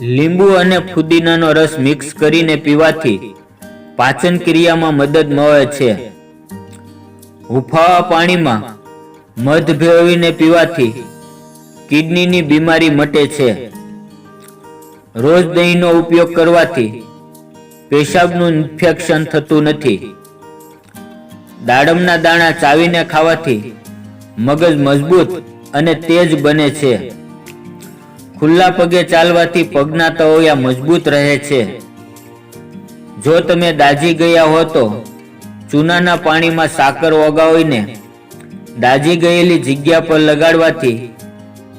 લીંબુ અને ફુદીનાનો રસ મિક્સ કરીને પીવાથી પાચન ક્રિયામાં મદદ મળે છે. હુફાવા પાણીમાં મધ ભેળવીને પીવાથી કિડનીની બીમારી મટે છે. રોજ દહીંનો ઉપયોગ કરવાથી પેશાબનું ઇન્ફેક્શન થતું નથી. દાડમના દાણા ચાવીને ખાવાથી મગજ મજબૂત અને તેજ બને છે. ખુલ્લા પગે ચાલવાથી પગના તળિયા મજબૂત રહે છે. જો તમે દાજી ગયા હો તો ચૂનાના પાણીમાં સાકર ઓગાળીને દાજી ગયેલી જગ્યા પર લગાડવાથી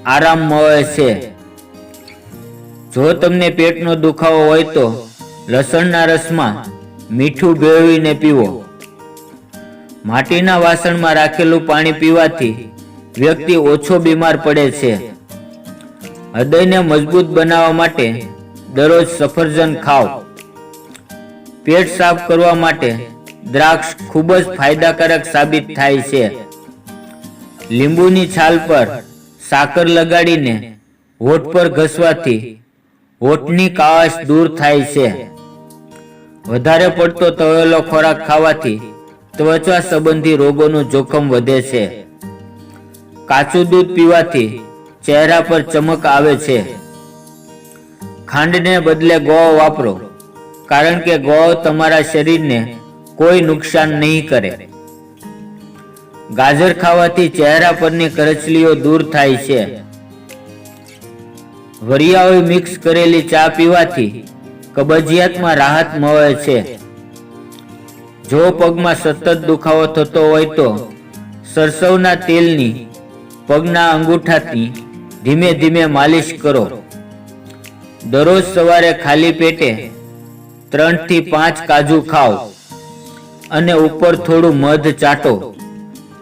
આરામ મળે છે. જો તમને પેટનો દુખાવો હોય તો લસણના રસમાં મીઠું ભેળવીને પીવો. માટીના વાસણમાં રાખેલું પાણી પીવાથી વ્યક્તિ ઓછો બીમાર પડે છે. હૃદયને મજબૂત બનાવવા માટે દરરોજ સફરજન ખાઓ. પેટ સાફ કરવા માટે દ્રાક્ષ ખૂબ જ ફાયદાકારક સાબિત થાય છે. લીંબુની છાલ પર સાકર લગાડીને હોઠ પર ઘસવાથી હોઠની કાવાશ દૂર થાય છે. વધારે પડતો તળેલો ખોરાક ખાવાથી ત્વચા સંબંધી રોગોનું જોખમ વધે છે. કાચું દૂધ પીવાથી ચહેરા પર ચમક આવે છે. ખાંડને બદલે ગોળ વાપરો, કારણ કે ગોળ તમારા શરીરને કોઈ નુકસાન નહીં કરે. ગાજર ખાવાથી ચહેરા પરની કરચલીઓ દૂર થાય છે. વરિયાળી મિક્સ કરેલી ચા પીવાથી કબજિયાતમાં રાહત મળે છે. જો પગમાં સતત દુખાવો થતો હોય તો સરસવના તેલની પગના અંગૂઠાથી ધીમે ધીમે માલિશ કરો. દરરોજ સવારે ખાલી પેટે ત્રણથી પાંચ કાજુ ખાઓ અને ઉપર થોડું મધ ચાટો.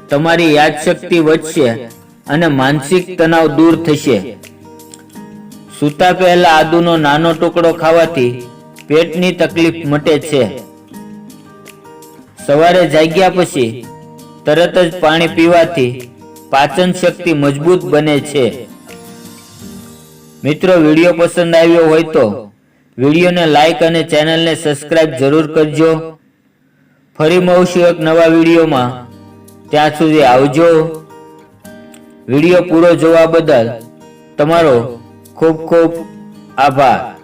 તમારી યાદશક્તિ વધશે અને માનસિક તણાવ દૂર થશે. સૂતા પહેલા આદુનો નાનો ટુકડો ખાવાથી પેટની તકલીફ મટે છે. સવારે જાગ્યા પછી તરત જ પાણી પીવાથી પાચન શક્તિ મજબૂત બને છે. મિત્રો, વીડિયો પસંદ આવ્યો હોય તો વિડીયોને લાઈક અને ચેનલને સબસ્ક્રાઇબ જરૂર કરજો. ફરી મળશું એક નવા વિડીયોમાં. ત્યાં સુધી આવજો. વીડિયો પૂરો જોવા બદલ તમારો ખૂબ ખૂબ આભાર.